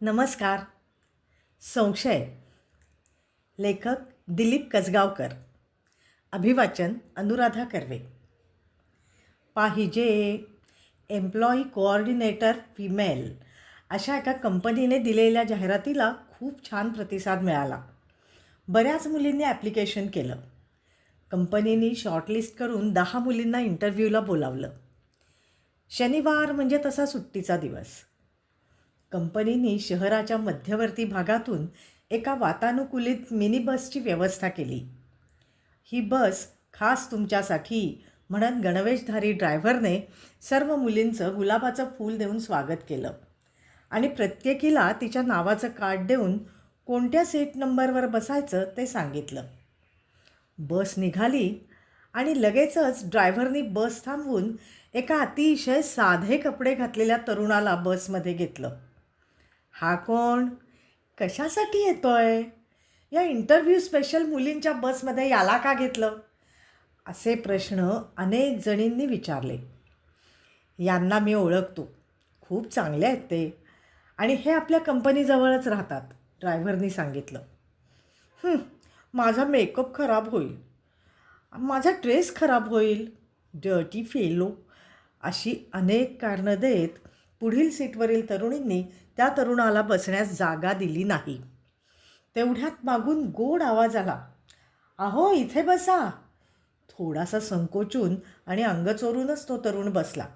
नमस्कार. संशय. लेखक दिलीप कसगावकर. अभिवाचन अनुराधा कर्वे. पाहिजे एम्प्लॉई कोऑर्डिनेटर फिमेल अशा एका कंपनीने दिलेल्या जाहिरातीला खूप छान प्रतिसाद मिळाला. बऱ्याच मुलींनी ॲप्लिकेशन केलं. कंपनीने शॉर्टलिस्ट करून दहा मुलींना इंटरव्ह्यूला बोलावलं. शनिवार म्हणजे तसा सुट्टीचा दिवस. कंपनीने शहराच्या मध्यवर्ती भागातून एका वातानुकूलित मिनी बसची व्यवस्था केली. ही बस खास तुमच्यासाठी म्हणत गणवेशधारी ड्रायव्हरने सर्व मुलींचं गुलाबाचं फूल देऊन स्वागत केलं आणि प्रत्येकीला तिच्या नावाचं कार्ड देऊन कोणत्या सीट नंबरवर बसायचं ते सांगितलं. बस निघाली आणि लगेचच ड्रायव्हरनी बस थांबवून एका अतिशय साधे कपडे घातलेल्या तरुणाला बसमध्ये घेतलं. हा कोण? कशासाठी येतो आहे या इंटरव्ह्यू स्पेशल मुलींच्या बसमध्ये याला का घेतलं? असे प्रश्न अनेक जणींनी विचारले. यांना मी ओळखतो. खूप चांगले आहेत ते. आणि हे आपल्या कंपनीजवळच राहतात ड्रायव्हरनी सांगितलं. माझा मेकअप खराब होईल. माझा ड्रेस खराब होईल. डर्टी फेलो अशी अनेक कारणं देत पुढील सीटवरील तरुणींनी त्या तरुणाला बसण्यास जागा दिली नाही. तेवढ्यात मागून गोड आवाज आला. अहो इथे बसा. थोडासा संकोचून आणि अंग चोरूनच तो तरुण बसला.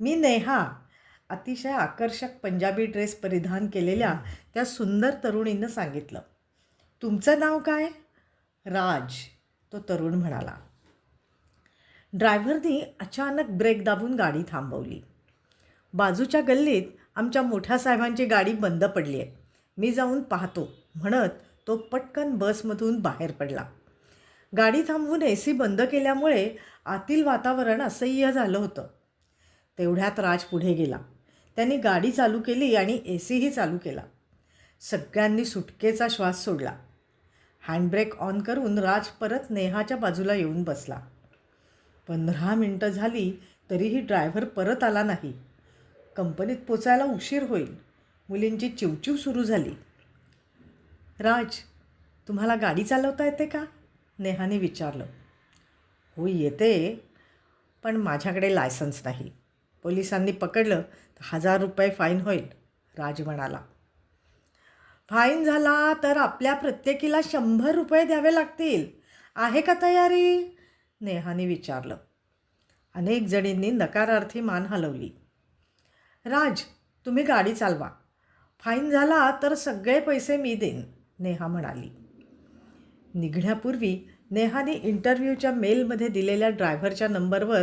मी नेहा. अतिशय आकर्षक पंजाबी ड्रेस परिधान केलेल्या त्या सुंदर तरुणीनं सांगितलं. तुमचं नाव काय? राज. तो तरुण म्हणाला. ड्रायव्हरनी अचानक ब्रेक दाबून गाडी थांबवली. बाजूच्या गल्लीत आमच्या मोठ्या साहेबांची गाडी बंद पडली आहे मी जाऊन पाहतो म्हणत तो पटकन बसमधून बाहेर पडला. गाडी थांबवून ए सी बंद केल्यामुळे आतील वातावरण असह्य झालं होतं. तेवढ्यात राज पुढे गेला. त्यांनी गाडी चालू केली आणि ए सीही चालू केला. सगळ्यांनी सुटकेचा श्वास सोडला. हँडब्रेक ऑन करून राज परत नेहाच्या बाजूला येऊन बसला. पंधरा मिनटं झाली तरीही ड्रायव्हर परत आला नाही. कंपनीत पोचायला उशीर होईल. मुलींची चिवचिव सुरू झाली. राज तुम्हाला गाडी चालवता येते का? नेहाने विचारलं. हो येते पण माझ्याकडे लायसन्स नाही. पोलिसांनी पकडलं तर हजार रुपये फाईन होईल राज म्हणाला. फाईन झाला तर आपल्या प्रत्येकीला शंभर रुपये द्यावे लागतील. आहे का तयारी? नेहाने विचारलं. अनेक जणींनी नकारार्थी मान हलवली. राज तुम्ही गाडी चालवा. फाईन झाला तर सगळे पैसे मी देईन नेहा म्हणाली. निघण्यापूर्वी नेहाने इंटरव्ह्यूच्या मेलमध्ये दिलेल्या ड्रायव्हरच्या नंबरवर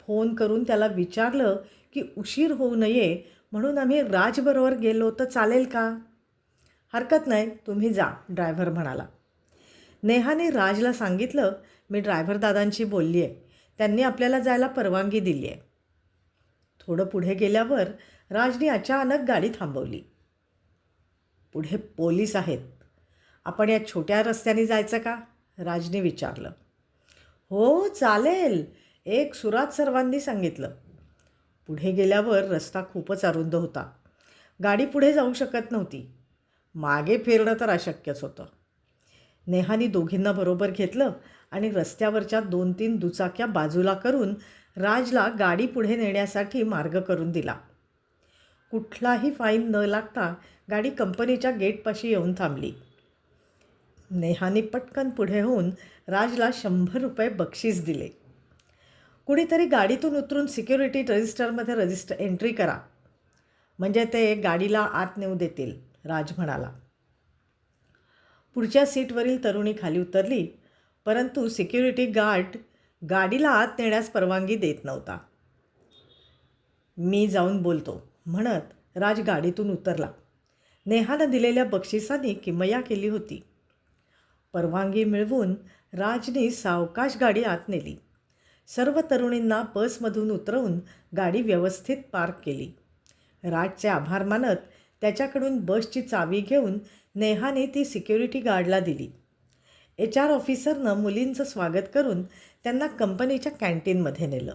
फोन करून त्याला विचारलं की उशीर होऊ नये म्हणून आम्ही राजबरोबर गेलो तर चालेल का? हरकत नाही तुम्ही जा ड्रायव्हर म्हणाला. नेहाने राजला सांगितलं मी ड्रायव्हर दादांशी बोलली आहे त्यांनी आपल्याला जायला परवानगी दिली आहे थोडं पुढे गेल्यावर राजने अचानक गाडी थांबवली. पुढे पोलीस आहेत. आपण या छोट्या रस्त्याने जायचं का? राजने विचारलं. हो चालेल. एक सुरात सर्वांनी सांगितलं. पुढे गेल्यावर रस्ता खूपच अरुंद होता. गाडी पुढे जाऊ शकत नव्हती. मागे फिरणं तर अशक्यच होतं. नेहानी दोघींना बरोबर घेतलं आणि रस्त्यावरच्या दोन तीन दुचाक्या बाजूला करून राजला गाडी पुढे नेण्यासाठी मार्ग करून दिला. कुठलाही फाईन न लागता गाडी कंपनीच्या गेटपाशी येऊन थांबली. नेहाने पटकन पुढे होऊन राजला शंभर रुपये बक्षीस दिले. कुणीतरी गाडीतून उतरून सिक्युरिटी रजिस्टरमध्ये रजिस्टर एंट्री करा. म्हणजे ते गाडीला आत नेऊ देतील राज म्हणाला. पुढच्या सीटवरील तरुणी खाली उतरली परंतु सिक्युरिटी गार्ड गाडीला आत नेण्यास परवानगी देत नव्हता. मी जाऊन बोलतो म्हणत राज गाडीतून उतरला. नेहानं दिलेल्या बक्षिसांनी किमया केली होती. परवानगी मिळवून राजने सावकाश गाडी आत नेली. सर्व तरुणींना बसमधून उतरवून गाडी व्यवस्थित पार्क केली. राजचे आभार मानत त्याच्याकडून बसची चावी घेऊन नेहाने ती सिक्युरिटी गार्डला दिली. एच आर ऑफिसरनं मुलींचं स्वागत करून त्यांना कंपनीच्या कॅन्टीनमध्ये नेलं.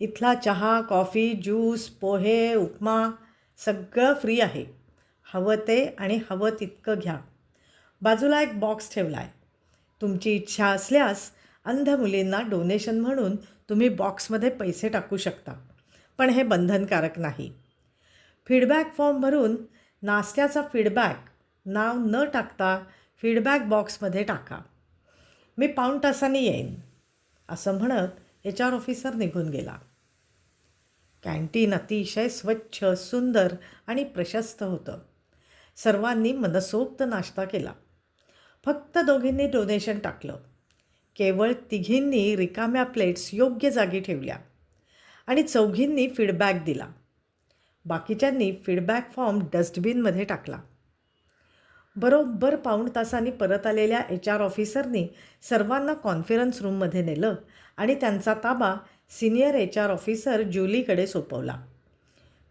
इथला चहा कॉफी ज्यूस पोहे उपमा सगळं फ्री आहे. हवं ते आणि हवं तितकं घ्या. बाजूला एक बॉक्स ठेवला आहे तुमची इच्छा असल्यास अंध मुलींना डोनेशन म्हणून तुम्ही बॉक्समध्ये पैसे टाकू शकता. पण हे बंधनकारक नाही. फीडबॅक फॉर्म भरून नाश्त्याचा फीडबॅक नाव न टाकता फीडबॅक बॉक्समध्ये टाका. मी पाऊण तासाने येईन असं म्हणत एच आर ऑफिसर निघून गेला. कॅन्टीन अतिशय स्वच्छ सुंदर आणि प्रशस्त होतं. सर्वांनी मनसोक्त नाश्ता केला. फक्त दोघींनी डोनेशन टाकलं. केवळ तिघींनी रिकाम्या प्लेट्स योग्य जागी ठेवल्या आणि चौघींनी फीडबॅक दिला. बाकीच्यांनी फीडबॅक फॉर्म डस्टबिनमध्ये टाकला. बरोबर पाऊण तासांनी परत आलेल्या एच आर ऑफिसरनी सर्वांना कॉन्फरन्स रूममध्ये नेलं आणि त्यांचा ताबा सिनियर एच आर ऑफिसर जुलीकडे सोपवला.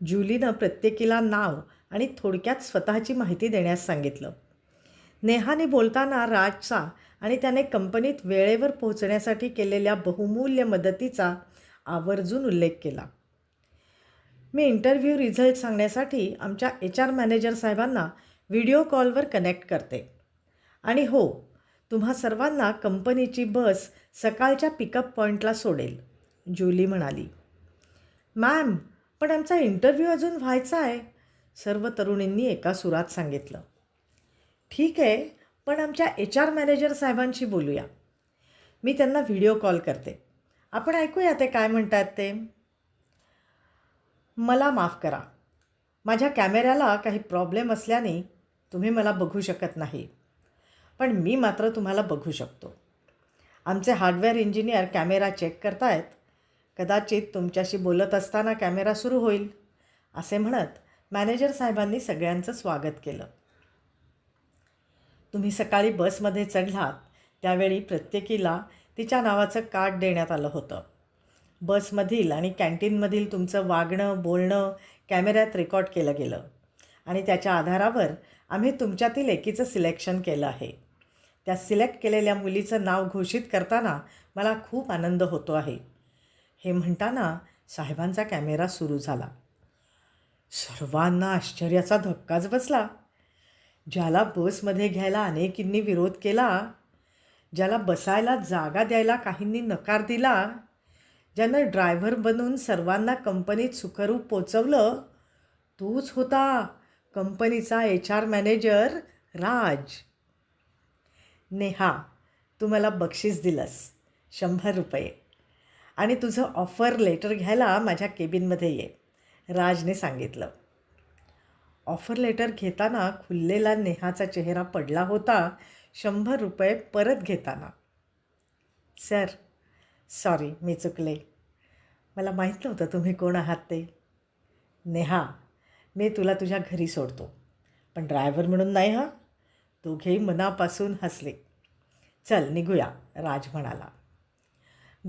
जुलीनं प्रत्येकीला नाव आणि थोडक्यात स्वतःची माहिती देण्यास सांगितलं. नेहाने बोलताना राजचा आणि त्याने कंपनीत वेळेवर पोहोचण्यासाठी केलेल्या बहुमूल्य मदतीचा आवर्जून उल्लेख केला. मी इंटरव्ह्यू रिझल्ट सांगण्यासाठी आमच्या एच आर मॅनेजर साहेबांना व्हिडिओ कॉलवर कनेक्ट करते. आणि हो तुम्हा सर्वांना कंपनीची बस सकाळच्या पिकअप पॉईंटला सोडेल जुली म्हणाली. मॅम पण आमचा इंटरव्ह्यू अजून व्हायचा आहे सर्व तरुणींनी एका सुरात सांगितलं. ठीक आहे पण आमच्या एच आर मॅनेजर साहेबांशी बोलूया. मी त्यांना व्हिडिओ कॉल करते. आपण ऐकूया ते काय म्हणतात ते. मला माफ करा. माझ्या कॅमेऱ्याला काही प्रॉब्लेम असल्याने तुम्ही मला बघू शकत नाही. पण मी मात्र तुम्हाला बघू शकतो. आमचे हार्डवेअर इंजिनियर कॅमेरा चेक करतायत. कदाचित तुमच्याशी बोलत असताना कॅमेरा सुरू होईल असे म्हणत मॅनेजर साहेबांनी सगळ्यांचं स्वागत केलं. तुम्ही सकाळी बसमध्ये चढलात त्यावेळी प्रत्येकीला तिच्या नावाचं कार्ड देण्यात आलं होतं. बसमधील आणि कॅन्टीनमधील तुमचं वागणं बोलणं कॅमेऱ्यात रेकॉर्ड केलं गेलं. आणि त्याच्या आधारावर आम्ही तुमच्यातील एकीचं सिलेक्शन केलं आहे. त्या सिलेक्ट केलेल्या मुलीचं नाव घोषित करताना मला खूप आनंद होतो आहे. हे म्हणताना साहेबांचा कॅमेरा सुरू झाला. सर्वांना आश्चर्याचा धक्काच बसला. ज्याला बसमध्ये घ्यायला अनेकींनी विरोध केला ज्याला बसायला जागा द्यायला काहींनी नकार दिला ज्यानं ड्रायव्हर बनून सर्वांना कंपनीत सुखरूप पोचवलं तोच होता. कंपनीचा H R manager Raj. Neha तू मला बक्षीस दिलंस. शंभर रुपये. आणि तुझं ऑफर लेटर घ्यायला माझ्या केबिनमध्ये ये राजने सांगितलं. ऑफर लेटर घेताना खुललेला नेहाचा चेहरा पडला होता शंभर रुपये परत घेताना. सर सॉरी मी चुकले. मला माहीत नव्हतं तुम्ही कोण आहात ते. नेहा मी तुला तुझ्या घरी सोडतो. पण ड्रायव्हर म्हणून नाही हा? दोघेही मनापासून हसले. चल निघूया राज म्हणाला.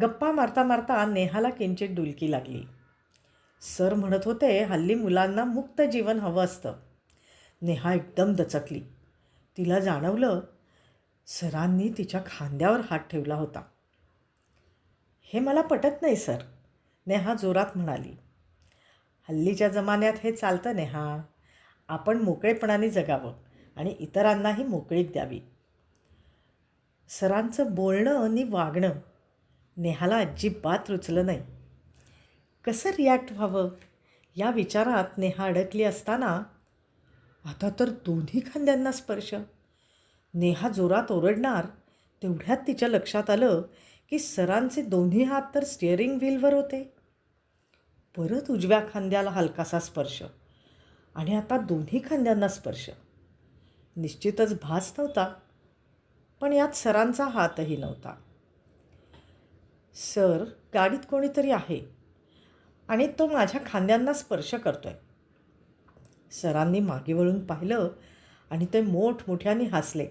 गप्पा मारता मारता नेहाला किंचित डुलकी लागली. सर म्हणत होते हल्ली मुलांना मुक्त जीवन हवं असतं. नेहा एकदम दचकली. तिला जाणवलं सरांनी तिच्या खांद्यावर हात ठेवला होता. हे मला पटत नाही सर नेहा जोरात म्हणाली. हल्लीच्या जमान्यात हे चालतं नेहा. आपण मोकळेपणाने जगावं आणि इतरांनाही मोकळीक द्यावी. सरांचं बोलणं आणि वागणं नेहाला अजिबात रुचलं नाही. कसं रिॲक्ट व्हावं? या विचारात नेहा अडकली असताना आता तर दोन्ही खांद्यांना स्पर्श. नेहा जोरात ओरडणार. तेवढ्यात तिच्या लक्षात आलं की सरांचे दोन्ही हात तर स्टिअरिंग व्हीलवर होते. परत उजव्या खांद्याला हलकासा स्पर्श आणि आता दोन्ही खांद्यांना स्पर्श. निश्चितच भास नव्हता पण यात सरांचा हातही नव्हता. सर गाडीत कोणीतरी आहे आणि तो माझ्या खांद्यांना स्पर्श करतोय. सरांनी मागे वळून पाहिलं आणि ते मोठमोठ्याने हसले.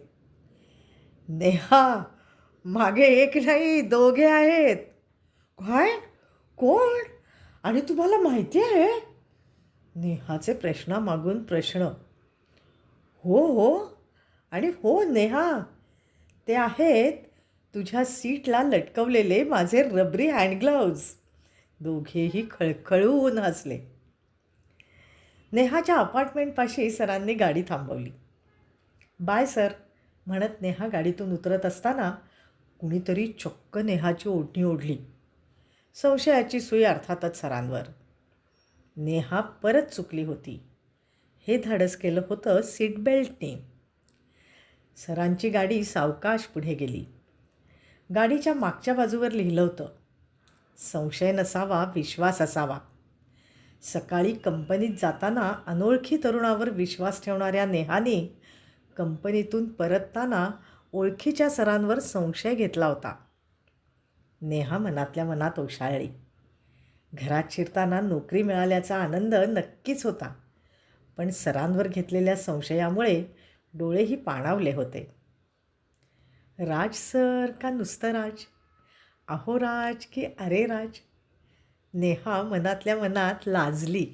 नेहा मागे एक नाही दोघे आहेत. काय? कोण? आणि तुम्हाला माहिती आहे? नेहाचे प्रश्नामागून प्रश्न. हो हो. आणि हो नेहा. ते आहेत तुझ्या सीटला लटकवलेले माझे रबरी हँडग्लव्ज दोघेही खळखळून हसले. नेहाच्या अपार्टमेंटपाशी सरांनी गाडी थांबवली. बाय सर म्हणत नेहा गाडीतून उतरत असताना कुणीतरी चक्क नेहाची ओढणी ओढली. संशयाची सुई अर्थातच सरांवर. नेहा परत चुकली होती. हे धाडस केलं होतं सीट बेल्टने. सरांची गाडी सावकाश पुढे गेली. गाडीच्या मागच्या बाजूवर लिहिलं होतं संशय नसावा विश्वास असावा. सकाळी कंपनीत जाताना अनोळखी तरुणावर विश्वास ठेवणाऱ्या नेहाने कंपनीतून परतताना ओळखीच्या सरांवर संशय घेतला होता. नेहा मनातल्या मनात ओशाळली. घरात शिरताना नोकरी मिळाल्याचा आनंद नक्कीच होता पण सरांवर घेतलेल्या संशयामुळे डोळेही पाणावले होते. राज सर का नुसतं राज? अहो राज की अरे राज? नेहा मनातल्या मनात लाजली.